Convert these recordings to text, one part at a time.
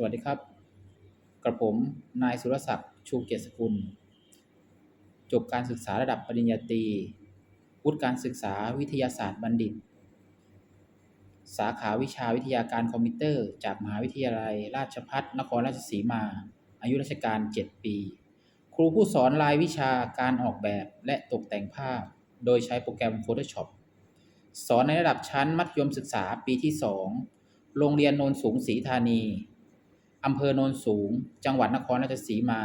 สวัสดีครับ กระผม นายสุรศักดิ์ชูเกียรติสกุล จบการศึกษาระดับปริญญาตรีวุฒิการศึกษาวิทยาศาสตร์บัณฑิต สาขาวิชาวิทยาการคอมพิวเตอร์ จากมหาวิทยาลัย ราชภัฏนครราชสีมา อายุราชการ 7 ปี ครูผู้สอนรายวิชาการออกแบบและตกแต่งภาพ โดยใช้โปรแกรม Photoshop สอนในระดับชั้นมัธยมศึกษาปีที่ 2 โรงเรียนโนนสูงศรีธานี อำเภอโนนสูง จังหวัดนครราชสีมา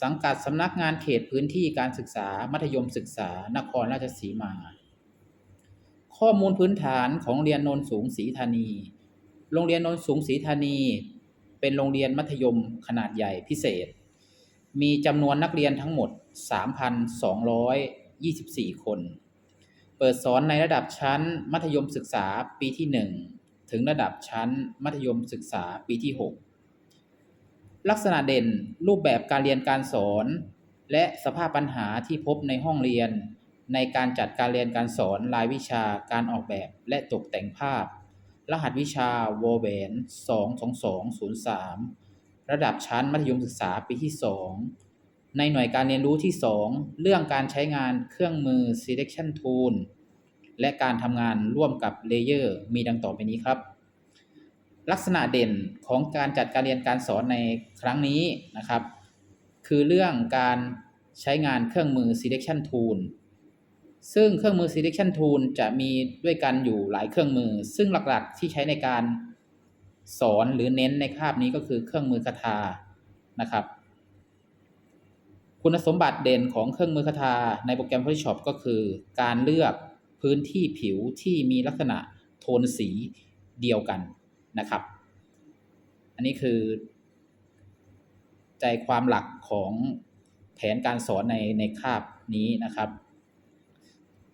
สังกัดสำนักงานเขตพื้นที่การศึกษามัธยมศึกษานครราชสีมา ข้อมูลพื้นฐานของโรงเรียนโนนสูงศรีธานี โรงเรียนโนนสูงศรีธานี เป็นโรงเรียนมัธยมขนาดใหญ่พิเศษ มีจำนวนนักเรียนทั้งหมด 3,224 คน เปิดสอนในระดับชั้นมัธยมศึกษาปีที่ 1 ถึงระดับชั้นมัธยมศึกษาปีที่ 6 ลักษณะเด่นรูปแบบการเรียนการสอน และสภาพปัญหาที่พบในห้องเรียน ในการจัดการเรียนการสอนรายวิชาการออกแบบและตกแต่งภาพ รหัสวิชาวอแหวน22203 ระดับชั้นมัธยมศึกษาปีที่ 2 ในหน่วยการเรียนรู้ที่ 2 เรื่องการใช้งานเครื่องมือ selection tool และการทำงานร่วมกับเลเยอร์มีดังต่อไปนี้ครับ ลักษณะเด่นของการจัดการเรียนการสอนในครั้งนี้นะครับ คือเรื่องการใช้งานเครื่องมือ selection tool ซึ่งเครื่องมือ selection tool จะมีด้วยกันอยู่หลายเครื่องมือ ซึ่งหลักๆที่ใช้ในการสอนหรือเน้นในคาบนี้ก็คือเครื่องมือคาถานะครับ คุณสมบัติเด่นของเครื่องมือคาถาในโปรแกรม Photoshop ก็คือการเลือกพื้นที่ผิวที่มีลักษณะโทนสีเดียวกัน นะครับ อันนี้คือ ใจความหลักของแผนการสอนในในคาบนี้นะครับ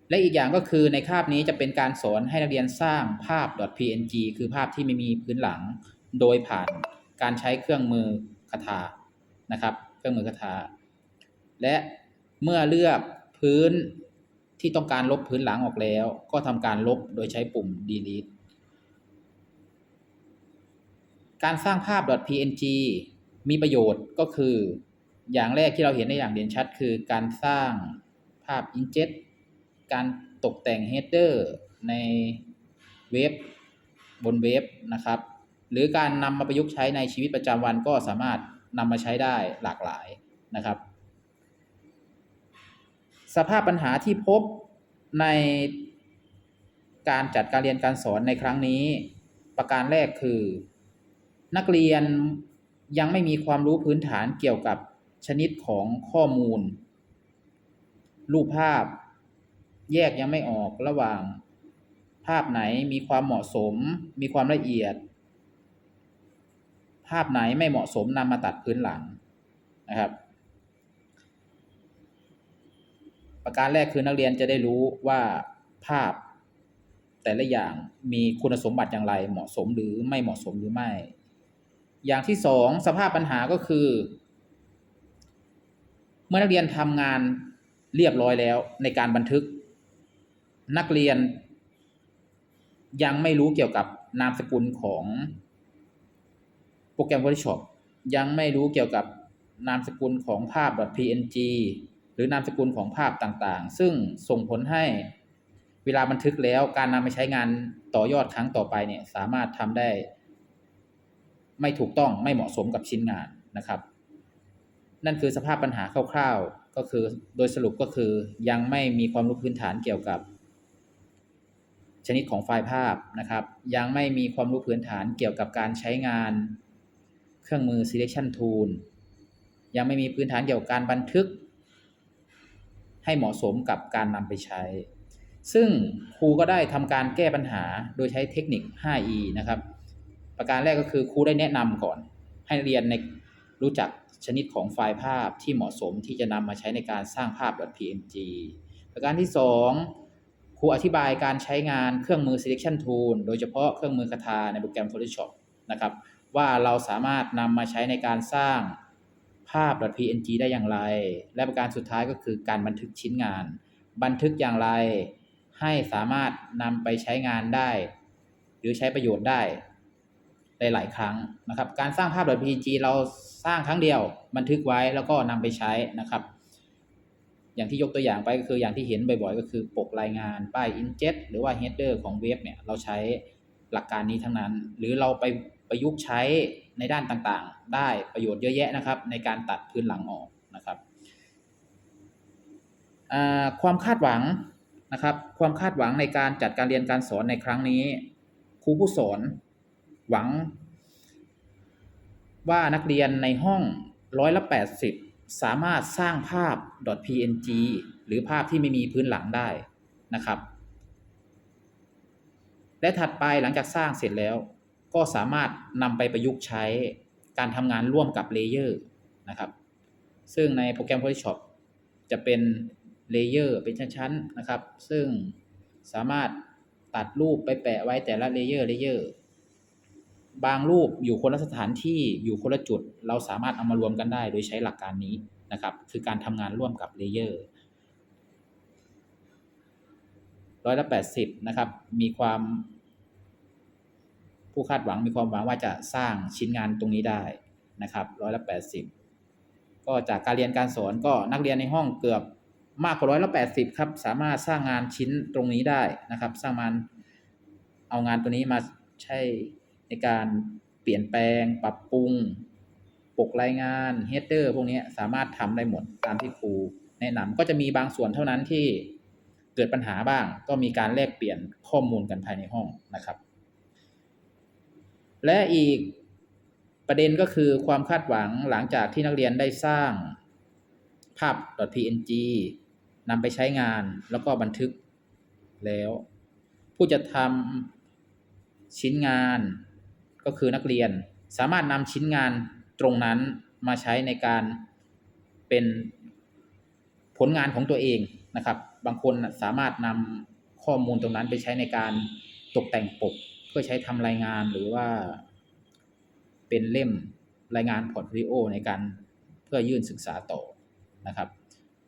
และอีกอย่างก็คือในคาบนี้จะเป็นการสอนให้นักเรียนสร้างภาพ .png คือภาพที่ไม่มีพื้นหลัง โดยผ่านการใช้เครื่องมือคาถานะครับ เครื่องมือคาถา และเมื่อเลือกพื้นที่ต้องการลบพื้นหลังออกแล้ว ก็ทำการลบโดยใช้ปุ่ม delete การสร้างภาพ .png มีประโยชน์ก็คือ อย่างแรกที่เราเห็นได้อย่างเด่นชัด คือการสร้างภาพ injet การตกแต่ง header ในเว็บบนเว็บนะครับ หรือการนำมาประยุกต์ใช้ในชีวิตประจำวันก็สามารถนำมาใช้ได้หลากหลายนะครับ สภาพปัญหาที่พบในการจัดการเรียนการสอนในครั้งนี้ ประการแรกคือ นักเรียนยังไม่มีความรู้พื้นฐานเกี่ยวกับชนิดของข้อมูล รูปภาพ แยกยังไม่ออกระหว่าง ภาพไหนมีความเหมาะสม มีความละเอียด ภาพไหนไม่เหมาะสมนำมาตัดพื้นหลังนะครับ ประการแรกคือนักเรียนจะได้รู้ว่าภาพแต่ละอย่างมีคุณสมบัติอย่างไรเหมาะสมหรือไม่เหมาะสมหรือไม่ อย่างที่สองสภาพปัญหาก็คือ เมื่อนักเรียนทำงานเรียบร้อยแล้วในการบันทึก นักเรียน ยังไม่รู้เกี่ยวกับนามสกุลของโปรแกรม Photoshop ยังไม่รู้เกี่ยวกับนามสกุลของภาพ .png หรือนามสกุลของภาพต่างๆ ซึ่งส่งผลให้เวลาบันทึกแล้วการนำไปใช้งานต่อยอดครั้งต่อไปเนี่ยสามารถทำได้ ไม่ถูกต้องไม่เหมาะสมกับชิ้นงานนะครับ นั่นคือสภาพปัญหาคร่าวๆ ก็คือโดยสรุปก็คือยังไม่มีความรู้พื้นฐานเกี่ยวกับ ชนิดของไฟล์ภาพนะครับ ยังไม่มีความรู้พื้นฐานเกี่ยวกับการใช้งาน เครื่องมือ selection tool ยังไม่มีพื้นฐานเกี่ยวกับการบันทึก ให้เหมาะสมกับการนำไปใช้ ซึ่งครูก็ได้ทำการแก้ปัญหาโดยใช้เทคนิค 5E นะครับ ประการแรกก็คือครูได้แนะนำก่อน ให้เรียนในรู้จักชนิดของไฟล์ภาพที่เหมาะสมที่จะนำมาใช้ในการสร้างภาพ .png ประการที่ 2 ครูอธิบายการใช้งานเครื่องมือ selection tool โดยเฉพาะเครื่องมือคาถาในโปรแกรม Photoshop นะครับ ว่าเราสามารถนำมาใช้ในการสร้างภาพ .png ได้อย่างไร และประการสุดท้ายก็คือการบันทึกชิ้นงาน บันทึกอย่างไร ให้สามารถนำไปใช้งานได้ หรือใช้ประโยชน์ได้ หลาย ๆ ครั้งนะครับ การสร้างภาพ .png เราสร้างครั้งเดียว บันทึกไว้แล้วก็นำไปใช้นะครับ อย่างที่ยกตัวอย่างไปก็คืออย่างที่เห็นบ่อย ๆ ก็คือปกรายงานป้าย injet หรือว่า header ของเว็บเนี่ยเราใช้หลักการนี้ทั้งนั้น หรือเราไปประยุกต์ใช้ในด้านต่างๆ ได้ประโยชน์เยอะแยะนะครับ ในการตัดพื้นหลังออกนะครับความคาดหวังนะครับ ความคาดหวังในการจัดการเรียนการสอนในครั้งนี้ ครูผู้สอน หวัง ว่านักเรียนในห้องร้อยละ 80 สามารถสร้างภาพ .png หรือภาพที่ไม่มีพื้นหลังได้นะครับ และถัดไปหลังจากสร้างเสร็จแล้ว ก็สามารถนำไปประยุกต์ใช้การทำงานร่วมกับเลเยอร์นะครับ ซึ่งในโปรแกรม Photoshop จะเป็นเลเยอร์เป็นชั้นๆนะครับ ซึ่งสามารถตัดรูปไปแปะไว้แต่ละเลเยอร์เลเยอร์ บางรูปอยู่คนละสถานที่อยู่คนละจุด เราสามารถเอามารวมกันได้ โดยใช้หลักการนี้นะครับ คือการทำงานร่วมกับเลเยอร์ร้อยละแปดสิบนะครับ มีความผู้คาดหวังมีความหวังว่าจะสร้างชิ้นงานตรงนี้ได้นะครับร้อยละแปดสิบก็จากการเรียนการสอนก็นักเรียนในห้องเกือบมากกว่าร้อยละแปดสิบครับ สามารถสร้างงานชิ้นตรงนี้ได้นะครับ สร้างงานเอางานตัวนี้มาใช้ ในการเปลี่ยนแปลง ปรับปรุง ปกรายงานเฮดเดอร์พวกนี้สามารถทำได้หมดตามที่ครูแนะนำก็จะมีบางส่วนเท่านั้นที่เกิดปัญหาบ้าง ก็มีการแลกเปลี่ยนข้อมูลกันภายในห้องนะครับ และอีกประเด็นก็คือความคาดหวังหลังจากที่นักเรียนได้สร้างภาพ .png นำไปใช้งานแล้วก็บันทึกแล้ว ผู้จะทำชิ้นงาน ก็คือนักเรียนสามารถนำชิ้นงานตรงนั้นมาใช้ในการเป็นผลงานของตัวเองนะครับ บางคนสามารถนำข้อมูลตรงนั้นไปใช้ในการตกแต่งปก เพื่อใช้ทำรายงานหรือว่า เป็นเล่มรายงานพอร์ตโฟลิโอในการเพื่อยื่นศึกษาต่อนะครับ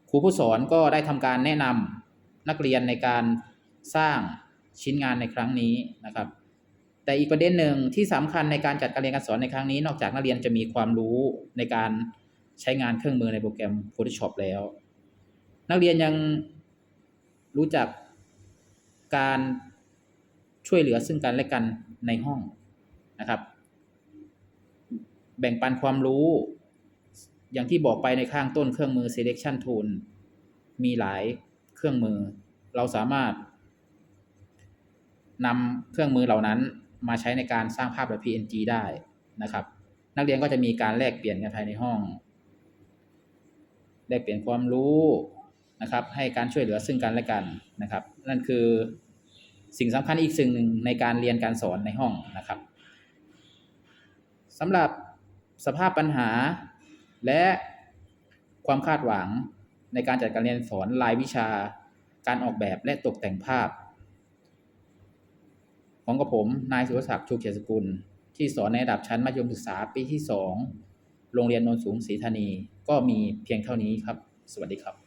ครูผู้สอนก็ได้ทำการแนะนำนักเรียนในการสร้างชิ้นงานในครั้งนี้นะครับ แต่อีกประเด็นหนึ่งที่สำคัญในการจัดการเรียนการสอนในครั้งนี้ นอกจากนักเรียนจะมีความรู้ในการใช้งานเครื่องมือในโปรแกรม Photoshop แล้ว นักเรียนยังรู้จักการช่วยเหลือซึ่งกันและกันในห้องนะครับ แบ่งปันความรู้ อย่างที่บอกไปในข้างต้นเครื่องมือ selection tool มีหลายเครื่องมือ เราสามารถนำเครื่องมือเหล่านั้น มาใช้ในการสร้างภาพแบบ PNG ได้นะครับ นักเรียนก็จะมีการแลกเปลี่ยนกันภายในห้อง แลกเปลี่ยนความรู้นะครับ ให้การช่วยเหลือซึ่งกันและกันนะครับ นั่นคือสิ่งสำคัญอีกสิ่งหนึ่งในการเรียนการสอนในห้องนะครับสำหรับสภาพปัญหาและความคาดหวังในการจัดการเรียนสอนรายวิชา การออกแบบและตกแต่งภาพ ของกับผม นายสุรศักดิ์ชูเขียรติสกุล ที่สอนในระดับชั้นมัธยมศึกษาปีที่ 2 โรงเรียนโนนสูงศรีธานี ก็มีเพียงเท่านี้ครับ สวัสดีครับ